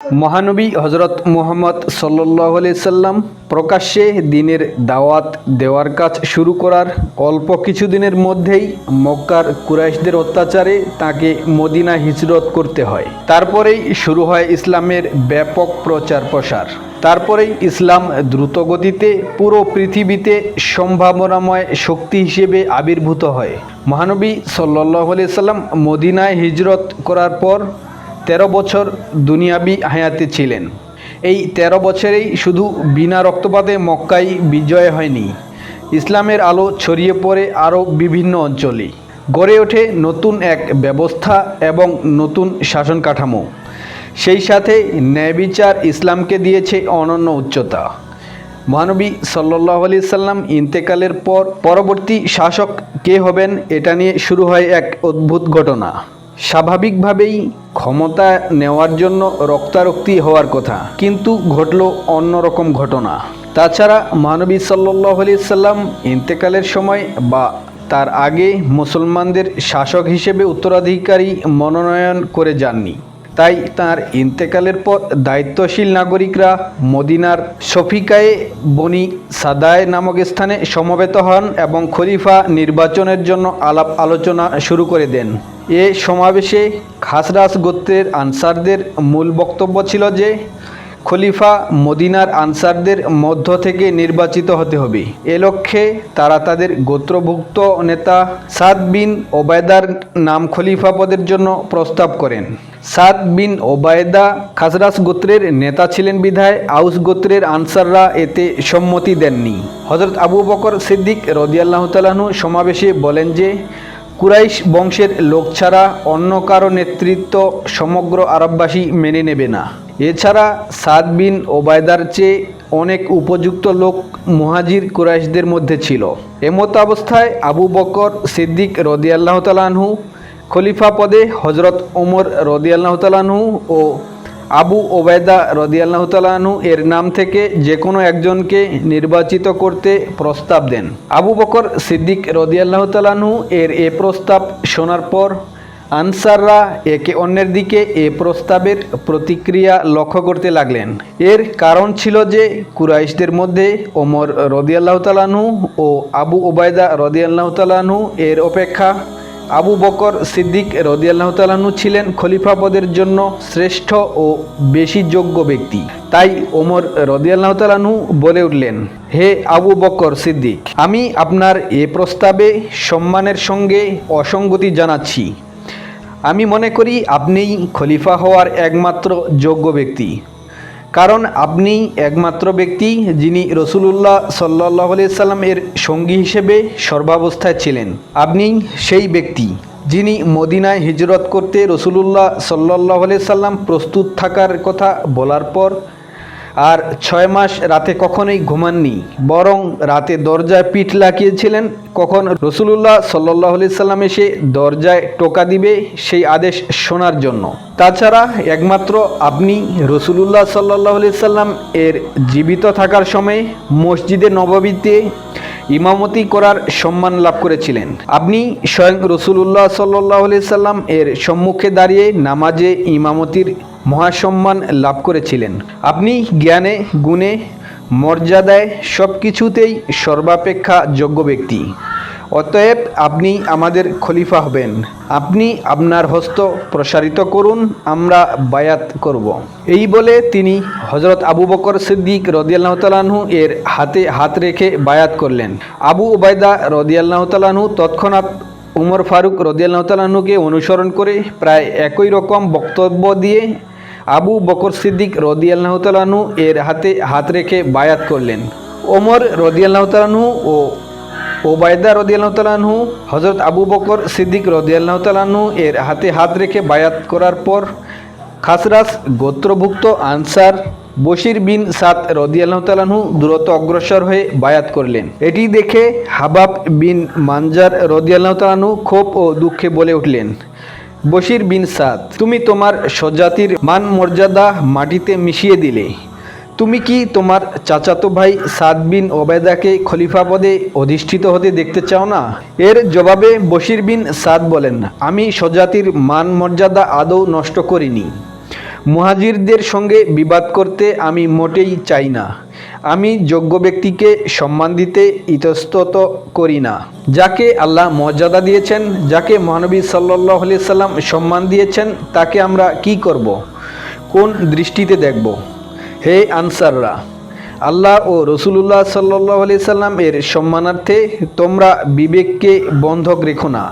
মহানবী হজরত মুহাম্মদ সাল্লাহ সাল্লাম প্রকাশ্যে দিনের দাওয়াত দেওয়ার কাজ শুরু করার অল্প কিছুদিনের মধ্যেই মক্কার কুরাইশদের অত্যাচারে তাকে মদিনা হিজরত করতে হয়। তারপরেই শুরু হয় ইসলামের ব্যাপক প্রচার প্রসার। তারপরেই ইসলাম দ্রুতগতিতে পুরো পৃথিবীতে সম্ভাবনাময় শক্তি হিসেবে আবির্ভূত হয়। মহানবী সাল্লাহ সাল্লাম মদিনায় হিজরত করার পর তেরো বছর দুনিয়াবি হায়াতে ছিলেন। এই তেরো বছরেই শুধু বিনা রক্তপাতে মক্কাই বিজয় হয়নি। ইসলামের আলো ছড়িয়ে পড়ে আরও বিভিন্ন অঞ্চলে। গড়ে ওঠে নতুন এক ব্যবস্থা এবং নতুন শাসন কাঠামো। সেই সাথে ন্যায়বিচার ইসলামকে দিয়েছে অনন্য উচ্চতা। মহানবী সাল্লাহ আলি সাল্লাম ইন্তেকালের পর পরবর্তী শাসক কে হবেন, এটা নিয়ে শুরু হয় এক অদ্ভুত ঘটনা। স্বাভাবিকভাবেই ক্ষমতা নেওয়ার জন্য রক্তারক্তি হওয়ার কথা, কিন্তু ঘটল অন্যরকম ঘটনা। তাছাড়া মানবী সাল্লাহ আলি সাল্লাম ইন্তেকালের সময় বা তার আগে মুসলমানদের শাসক হিসেবে উত্তরাধিকারী মনোনয়ন করে যাননি। তাই তার ইন্তেকালের পর দায়িত্বশীল নাগরিকরা মদিনার শফিকায়ে বনি সাদায় নামক স্থানে সমবেত হন এবং খলিফা নির্বাচনের জন্য আলাপ আলোচনা শুরু করে দেন। এ সমাবেশে খাসরাস গোত্রের আনসারদের মূল বক্তব্য ছিল যে, খলিফা মদিনার আনসারদের মধ্য থেকে নির্বাচিত হতে হবে। এ লক্ষ্যে তারা তাদের গোত্রভুক্ত নেতা সাদ বিন ওবায়দার নাম খলিফা পদের জন্য প্রস্তাব করেন। সাদ বিন ওবায়দা খাসরাস গোত্রের নেতা ছিলেন বিধায় আউস গোত্রের আনসাররা এতে সম্মতি দেননি। হজরত আবু বকর সিদ্দিক রদিয়াল্লাহ তালাহু সমাবেশে বলেন যে কুরাইশ বংশের লোক ছাড়া অন্য কারও নেতৃত্ব সমগ্র আরববাসী মেনে নেবে না। এছাড়া সাদ বিন ওবায়দার চেয়ে অনেক উপযুক্ত লোক মুহাজির কুরাইশদের মধ্যে ছিল। এমত অবস্থায় আবু বকর সিদ্দিক রদিয়াল্লাহ তালাহু খলিফা পদে হজরত ওমর রদিয়াল্লাহ তালাহু ও আবু ওবায়দা রদিয়াল্লাহ তালাহু এর নাম থেকে যে কোনো একজনকে নির্বাচিত করতে প্রস্তাব দেন। আবু বকর সিদ্দিক রদিয়াল্লাহ তালাহু এর এ প্রস্তাব শোনার পর আনসাররা একে অন্যের দিকে এ প্রস্তাবের প্রতিক্রিয়া লক্ষ্য করতে লাগলেন। এর কারণ ছিল যে কুরাইশদের মধ্যে ওমর রদিয়াল্লাহ তালাহু ও আবু ওবায়দা রদিয়াল্লাহ তালাহু এর অপেক্ষা আবু বকর সিদ্দিক রদিয়াল্লাহ ছিলেন খলিফা পদের জন্য শ্রেষ্ঠ ও বেশি যোগ্য ব্যক্তি। তাই ওমর রদিয়াল্লাহ তালাহু বলে উঠলেন, হে আবু বকর সিদ্দিক, আমি আপনার এ প্রস্তাবে সম্মানের সঙ্গে অসঙ্গতি জানাচ্ছি। আমি মনে করি আপনিই খলিফা হওয়ার একমাত্র যোগ্য ব্যক্তি। কারণ আপনি একমাত্র ব্যক্তি যিনি রসুলুল্লাহ সাল্লাহ সাল্লাম এর সঙ্গী হিসেবে সর্বাবস্থায় ছিলেন। আপনি সেই ব্যক্তি যিনি মদিনায় হিজরত করতে রসুলুল্লাহ সাল্লাহ সাল্লাম প্রস্তুত থাকার কথা বলার পর আর ছয় মাস রাতে কখনোই ঘুমাননি, বরং রাতে দরজায় পিঠ লাগিয়েছিলেন কখন রসুলুল্লাহ সাল্লাহ সাল্লাম এসে দরজায় টোকা দিবে সেই আদেশ শোনার জন্য। তাছাড়া একমাত্র আপনি রসুলুল্লাহ সাল্লাহ সাল্লাম এর জীবিত থাকার সময় মসজিদে নববীতে ইমামতি করার সম্মান লাভ করেছিলেন। আপনি স্বয়ং রসুল্লাহ সাল্লাহ সাল্লাম এর সম্মুখে দাঁড়িয়ে নামাজে ইমামতির মহাসম্মান লাভ করেছিলেন। আপনি জ্ঞানে, গুণে, মর্যাদায় সব কিছুতেই সর্বাপেক্ষা যোগ্য ব্যক্তি। অতএব আপনি আমাদের খলিফা হবেন। আপনি আপনার হস্ত প্রসারিত করুন, আমরা বায়াত করব। এই বলে তিনি হজরত আবু বকর সিদ্দিক রদিয়াল্লাহ তালাহু এর হাতে হাত রেখে বায়াত করলেন। আবু ওবায়দা রদিয়াল্লাহ তালাহু তৎক্ষণাৎ উমর ফারুক রদিয়াল্লাহ তালাহুকে অনুসরণ করে প্রায় একই রকম বক্তব্য দিয়ে আবু বকর সিদ্দিক রদিয়াল্লাহ তালাহু এর হাতে হাত রেখে বায়াত করলেন। ওমর রদিয়াল্লাহ তালাহু ও ওবায়দা রদিয়াল্লাহ তালাহু হজরত আবু বকর সিদ্দিক রদিয়াল্লাহ তালাহু এর হাতে হাত রেখে বায়াত করার পর খাসরাস গোত্রভুক্ত আনসার বশির বিন সাদ রদিয়াল্লাহ তালাহু দ্রুত অগ্রসর হয়ে বায়াত করলেন। এটি দেখে হাবাব বিন মানজার রদিয়াল্লাহ তালাহু ক্ষোভ ও দুঃখে বলে উঠলেন, বশির বিন সাদ, তুমি তোমার স্বজাতির মান মর্যাদা মাটিতে মিশিয়ে দিলে। তুমি কি তোমার চাচাতো ভাই সাদ বিন ওবেদাকে খলিফা পদে অধিষ্ঠিত হতে দেখতে চাও না? এর জবাবে বশির বিন সাদ বলেন, আমি স্বজাতির মান মর্যাদা আদৌ নষ্ট করিনি। মুহাজিরদের সঙ্গে বিবাদ করতে আমি মোটেই চাই না। আমি যোগ্য ব্যক্তিকে সম্মান দিতে ইতস্তত করি না। যাকে আল্লাহ মর্যাদা দিয়েছেন, যাকে মহানবী সাল্লাহ সাল্লাম সম্মান দিয়েছেন, তাকে আমরা কি করব। কোন দৃষ্টিতে দেখব? হে আনসাররা, আল্লাহ ও রসুলুল্লাহ সাল্লাহ আলি সাল্লাম এর সম্মানার্থে তোমরা বিবেককে বন্ধক রেখো না।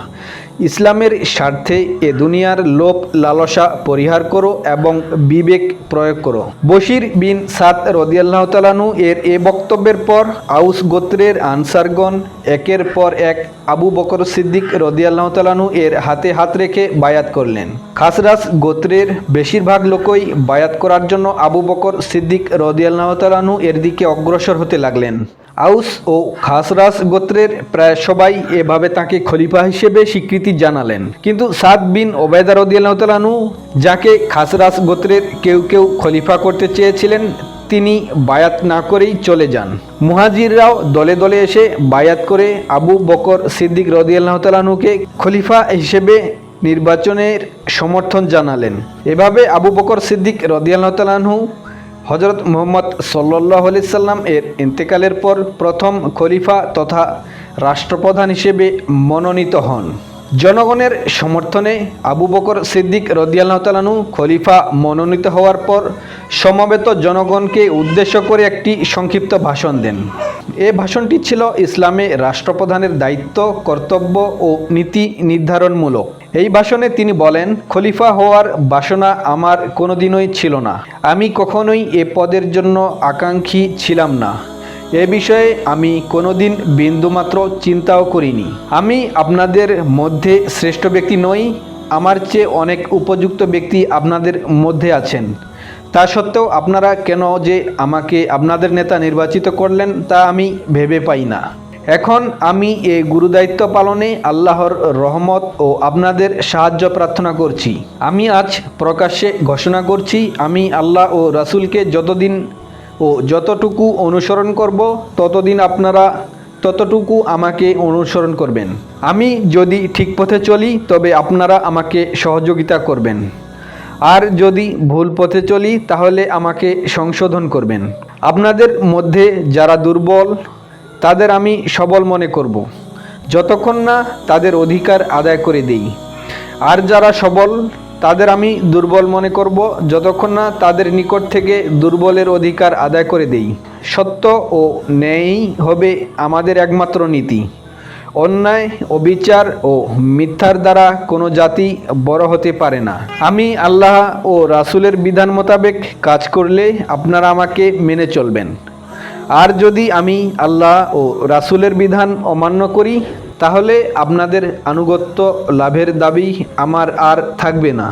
ইসলামের স্বার্থে এ দুনিয়ার লোভ, লালসা পরিহার করো এবং বিবেক প্রয়োগ করো। বশির বিন সাদ রদিয়াল্লাহ তালানু এর এ বক্তব্যের পর আউস গোত্রের আনসারগণ একের পর এক আবু বকর সিদ্দিক রদিয়াল্লাহ তালানু এর হাতে হাত রেখে বায়াত করলেন। খাসরাস গোত্রের বেশিরভাগ লোকই বায়াত করার জন্য আবু বকর সিদ্দিক রদিয়াল্লাহ তালানু এর দিকে অগ্রসর হতে লাগলেন। আউস ও খাসরাস গোত্রের প্রায় সবাই এভাবে তাকে খলিফা হিসেবে স্বীকৃতি জানালেন। কিন্তু সাদ বিন ওবেদা রদিয়াল্লাহ তালানু যাকে খাসরাস গোত্রের কেউ কেউ খলিফা করতে চেয়েছিলেন, তিনি বায়াত না করেই চলে যান। মুহাজিররাও দলে দলে এসে বায়াত করে আবু বকর সিদ্দিক রদিয়াল্লাহ তালানুকে খলিফা হিসেবে নির্বাচনের সমর্থন জানালেন। এভাবে আবু বকর সিদ্দিক রদিয়াল্লাহ তালাহু হজরত মোহাম্মদ সাল্লাহ সাল্লাম এর ইন্তেকালের পর প্রথম খলিফা তথা রাষ্ট্রপ্রধান হিসেবে মনোনীত হন। জনগণের সমর্থনে আবু বকর সিদ্দিক রদিয়াল্লাহ তালানু খলিফা মনোনীত হওয়ার পর সমবেত জনগণকে উদ্দেশ্য করে একটি সংক্ষিপ্ত ভাষণ দেন। এ ভাষণটি ছিল ইসলামে রাষ্ট্রপ্রধানের দায়িত্ব, কর্তব্য ও নীতি নির্ধারণমূলক। এই ভাষণে তিনি বলেন, খলিফা হওয়ার বাসনা আমার কোনোদিনই ছিল না। আমি কখনোই এ পদের জন্য আকাঙ্ক্ষী ছিলাম না। এ বিষয়ে আমি কোনোদিন বিন্দুমাত্র চিন্তাও করিনি। আমি আপনাদের মধ্যে শ্রেষ্ঠ ব্যক্তি নই, আমার চেয়ে অনেক উপযুক্ত ব্যক্তি আপনাদের মধ্যে আছেন। তা সত্ত্বেও আপনারা কেন যে আমাকে আপনাদের নেতা নির্বাচিত করলেন তা আমি ভেবে পাই না। এখন আমি এ গুরুদায়িত্ব পালনে আল্লাহর রহমত ও আপনাদের সাহায্য প্রার্থনা করছি। আমি আজ প্রকাশ্যে ঘোষণা করছি, আমি আল্লাহ ও রাসূলকে যতদিন ও যতটুকু অনুসরণ করব, ততদিন আপনারা ততটুকু আমাকে অনুসরণ করবেন। আমি যদি ঠিক পথে চলি, তবে আপনারা আমাকে সহযোগিতা করবেন। আর যদি ভুল পথে চলি, তাহলে আমাকে সংশোধন করবেন। আপনাদের মধ্যে যারা দুর্বল তাদের আমি সবল মনে করব। যতক্ষণ না তাদের অধিকার আদায় করে দেই। আর যারা সবল, তাদের আমি দুর্বল মনে করব। যতক্ষণ না তাদের নিকট থেকে দুর্বলের অধিকার আদায় করে দেই। সত্য ও ন্যায়ই হবে আমাদের একমাত্র নীতি। অন্যায়, অবিচার ও মিথ্যার দ্বারা কোনো জাতি বড় হতে পারে না। আমি আল্লাহ ও রাসূলের বিধান মোতাবেক কাজ করলে আপনারা আমাকে মেনে চলবেন। আর যদি আমি আল্লাহ ও রাসুলের বিধান অমান্য করি, তাহলে আপনাদের আনুগত্য লাভের দাবি আমার আর থাকবে না।